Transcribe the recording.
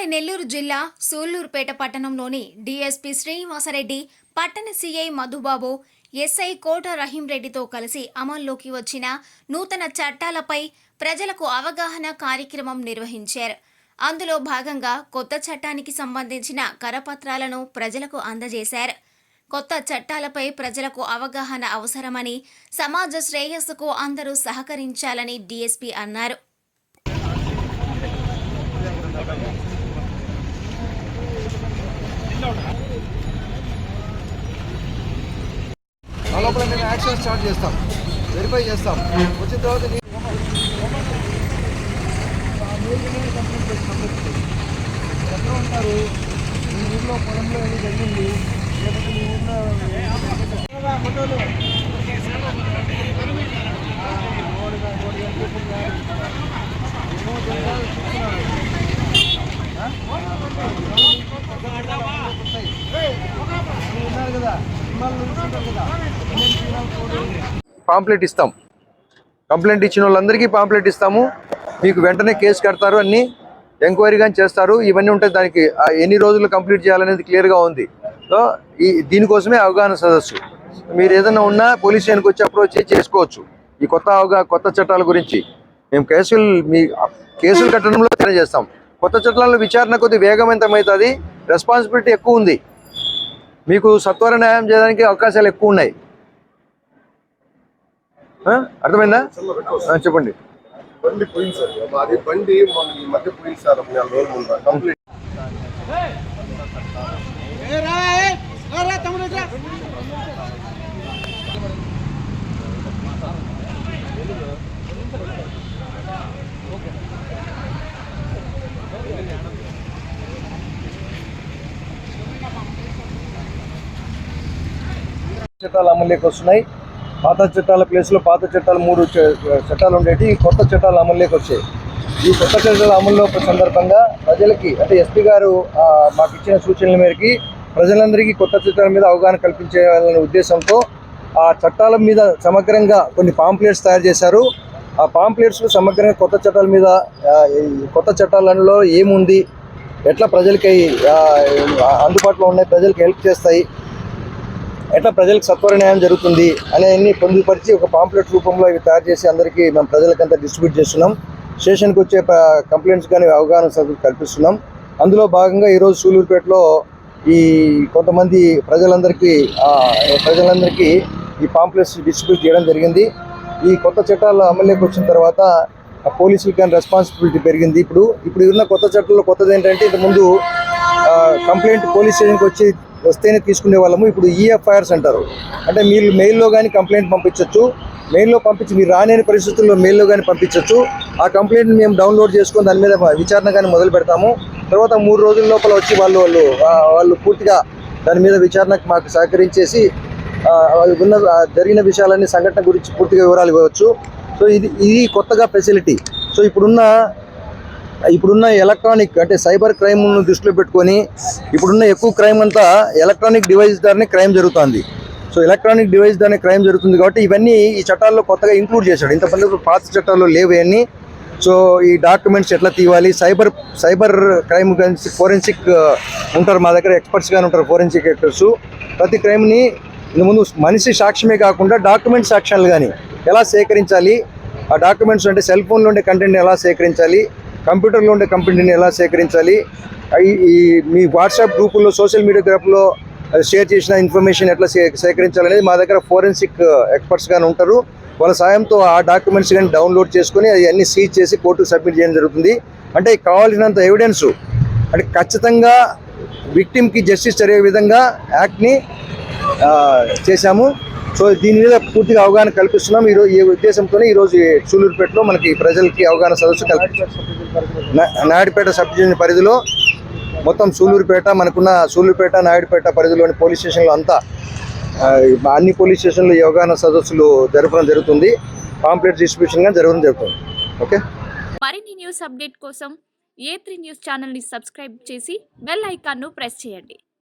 ఉమ్మడి నెల్లూరు జిల్లా సూళ్ళూరుపేట పట్టణంలోని డీఎస్పీ శ్రీనివాసరెడ్డి పట్టణ సీఐ మధుబాబు ఎస్ఐ కోట రహీంరెడ్డితో కలిసి అమల్లోకి వచ్చిన నూతన చట్టాలపై ప్రజలకు అవగాహన కార్యక్రమం నిర్వహించారు. అందులో భాగంగా కొత్త చట్టానికి సంబంధించిన కరపత్రాలను ప్రజలకు అందజేశారు. కొత్త చట్టాలపై ప్రజలకు అవగాహన అవసరమని సమాజ శ్రేయస్సుకు అందరూ సహకరించాలని డీఎస్పీ అన్నారు. లోపల మేము యాక్షన్ స్టార్ట్ చేస్తాం. వెరిఫై చేస్తాం. వచ్చిన తర్వాత కంప్లీట్ ఎక్కడ ఉంటారు మీ ఊర్లో పొలంలో ఏది జరిగింది. లేకపోతే మీ ఊర్లో పాంప్లెట్ ఇస్తాం. కంప్లైంట్ ఇచ్చిన వాళ్ళందరికీ పాంప్లెట్ ఇస్తాము. మీకు వెంటనే కేసు కడతారు అన్ని. ఎంక్వైరీ కానీ చేస్తారు. ఇవన్నీ ఉంటాయి దానికి ఎన్ని రోజులు కంప్లీట్ చేయాలనేది క్లియర్గా ఉంది. సో ఈ దీనికోసమే అవగాహన సదస్సు. మీరు ఏదైనా ఉన్నా పోలీస్ స్టేషన్కి వచ్చి అప్రోచ్ చేసి చేసుకోవచ్చు. ఈ కొత్త అవగా కొత్త చట్టాల గురించి. మేము కేసులు మీ కేసులు కట్టడంలో తెలియజేస్తాం కొత్త చట్టాలను విచారణ కొద్ది వేగవంతమవుతుంది. రెస్పాన్సిబిలిటీ ఎక్కువ ఉంది. మీకు సత్వర న్యాయం చేయడానికి అవకాశాలు ఎక్కువ ఉన్నాయి. అర్థమైందా? చెప్పండి. బండి పోయింది సార్. మాది బండి మొన్న ఈ మధ్య పోయింది సార్. నెల రోజుల ముందు. కంప్లీట్ చట్టాలు అమలులోకి వస్తున్నాయి. పాత చట్టాల ప్లేస్లో పాత చట్టాలు మూడు చట్టాలు ఉండేవి కొత్త చట్టాలు అమలులోకి వచ్చాయి. ఈ కొత్త చట్టాల అమల్లో సందర్భంగా ప్రజలకి అంటే ఎస్పీ గారు మాకు ఇచ్చిన సూచనల మేరకి ప్రజలందరికీ కొత్త చట్టాల మీద అవగాహన కల్పించాలనే ఉద్దేశంతో ఆ చట్టాల మీద సమగ్రంగా కొన్ని పాంప్లెట్స్ తయారు చేశారు. ఆ పాంప్లెట్స్ సమగ్రంగా కొత్త చట్టాల మీద కొత్త చట్టాలలో ఏముంది ఎట్లా ప్రజలకి అందుబాటులో ఉన్నాయి ప్రజలకు హెల్ప్ చేస్తాయి ఎట్లా ప్రజలకు సత్వర న్యాయం జరుగుతుంది అనేవన్నీ పొందుపరిచి ఒక పాంప్లెట్ రూపంలో ఇవి తయారు చేసి అందరికీ మేము ప్రజలకంతా డిస్ట్రిబ్యూట్ చేస్తున్నాం. స్టేషన్కి వచ్చే కంప్లైంట్స్ కానీ అవగాహన కల్పిస్తున్నాం. అందులో భాగంగా ఈరోజు సూలూరుపేటలో ఈ కొంతమంది ప్రజలందరికీ ప్రజలందరికీ ఈ పాంప్లెట్స్ డిస్ట్రిబ్యూట్ చేయడం జరిగింది. ఈ కొత్త చట్టాలు అమల్లోకి వచ్చిన తర్వాత ఆ పోలీసులకి కానీ రెస్పాన్సిబిలిటీ పెరిగింది. ఇప్పుడు ఇప్పుడు ఉన్న కొత్త చట్టాల్లో కొత్తది ఏంటంటే ఇంతకుముందు కంప్లైంట్ పోలీస్ స్టేషన్కి వచ్చి వస్తేనే తీసుకునే వాళ్ళము. ఇప్పుడు ఈఎఫ్ఐఆర్స్ అంటారు. అంటే మీరు మెయిల్లో కానీ కంప్లైంట్ పంపించవచ్చు మెయిల్లో పంపించి మీరు రాలేని పరిస్థితుల్లో మెయిల్లో కానీ పంపించవచ్చు ఆ కంప్లైంట్ మేము డౌన్లోడ్ చేసుకొని దాని మీద విచారణ కానీ మొదలు పెడతాము. తర్వాత మూడు రోజుల లోపల వచ్చి వాళ్ళు వాళ్ళు వాళ్ళు పూర్తిగా దాని మీద విచారణకు మాకు సహకరించేసి ఉన్న జరిగిన విషయాలన్నీ సంఘటన గురించి పూర్తిగా వివరాలు ఇవ్వచ్చు. సో ఇది ఇది కొత్తగా ఫెసిలిటీ సో ఇప్పుడున్న ఇప్పుడున్న ఎలక్ట్రానిక్ అంటే సైబర్ క్రైమ్ దృష్టిలో పెట్టుకొని ఇప్పుడున్న ఎక్కువ క్రైమ్ అంతా ఎలక్ట్రానిక్ డివైస్ ద్వారానే క్రైమ్ జరుగుతుంది. సో ఎలక్ట్రానిక్ డివైస్ ద్వారానే క్రైమ్ జరుగుతుంది కాబట్టి ఇవన్నీ ఈ చట్టాల్లో కొత్తగా ఇంక్లూడ్ చేశాడు. ఇంతమంది పాత చట్టాల్లో లేవు ఇవన్నీ. సో ఈ డాక్యుమెంట్స్ ఎట్లా తీయాలి సైబర్ సైబర్ క్రైమ్ గురించి ఫోరెన్సిక్ ఉంటారు మా దగ్గర ఎక్స్పర్ట్స్ కానీ ఉంటారు ఫోరెన్సిక్ ఎక్స్పర్ట్స్ ప్రతి క్రైమ్ని ముందు మనిషి సాక్ష్యమే కాకుండా డాక్యుమెంట్ సాక్ష్యాలు కానీ ఎలా సేకరించాలి? ఆ డాక్యుమెంట్స్ అంటే సెల్ ఫోన్లో ఉండే కంటెంట్ని ఎలా సేకరించాలి? కంప్యూటర్లో ఉండే కంపెనీని ఎలా సేకరించాలి? ఈ- మీ వాట్సాప్ గ్రూపుల్లో సోషల్ మీడియా గ్రూప్లో షేర్ చేసిన ఇన్ఫర్మేషన్ ఎట్లా సే సేకరించాలనేది మా దగ్గర ఫోరెన్సిక్ ఎక్స్పర్ట్స్ కానీ ఉంటారు. వాళ్ళ సాయంతో ఆ డాక్యుమెంట్స్ కానీ డౌన్లోడ్ చేసుకొని అవన్నీ సీజ్ చేసి కోర్టుకు సబ్మిట్ చేయడం జరుగుతుంది. అంటే కావాల్సినంత ఎవిడెన్స్. అంటే ఖచ్చితంగా విక్టిమ్కి జస్టిస్ జరిగే విధంగా యాక్ట్ని చేశాము. సో దీని మీద పూర్తిగా అవగాహన కల్పిస్తున్నాం. ఈరోజు ఈ ఉద్దేశంతోనే ఈరోజు ఈ సూలూరుపేటలో మనకి ప్రజలకి అవగాహన సదస్సు నాయుడుపేట సబ్ డివిజన్ పరిధిలో మొత్తం సూలూరుపేట మనకున్న సూలూరుపేట నాయుడుపేట పరిధిలోని పోలీస్ స్టేషన్లో అంతా అన్ని పోలీస్ స్టేషన్లో ఈ అవగాహన సదస్సులు జరపడం జరుగుతుంది. పాంప్లెట్ డిస్ట్రిబ్యూషన్గా జరగడం జరుగుతుంది. ఓకే? మరిన్ని న్యూస్ అప్డేట్ కోసం ఏ త్రీ న్యూస్ ఛానల్ని సబ్స్క్రైబ్ చేసి బెల్ ఐకాన్ను ప్రెస్ చేయండి.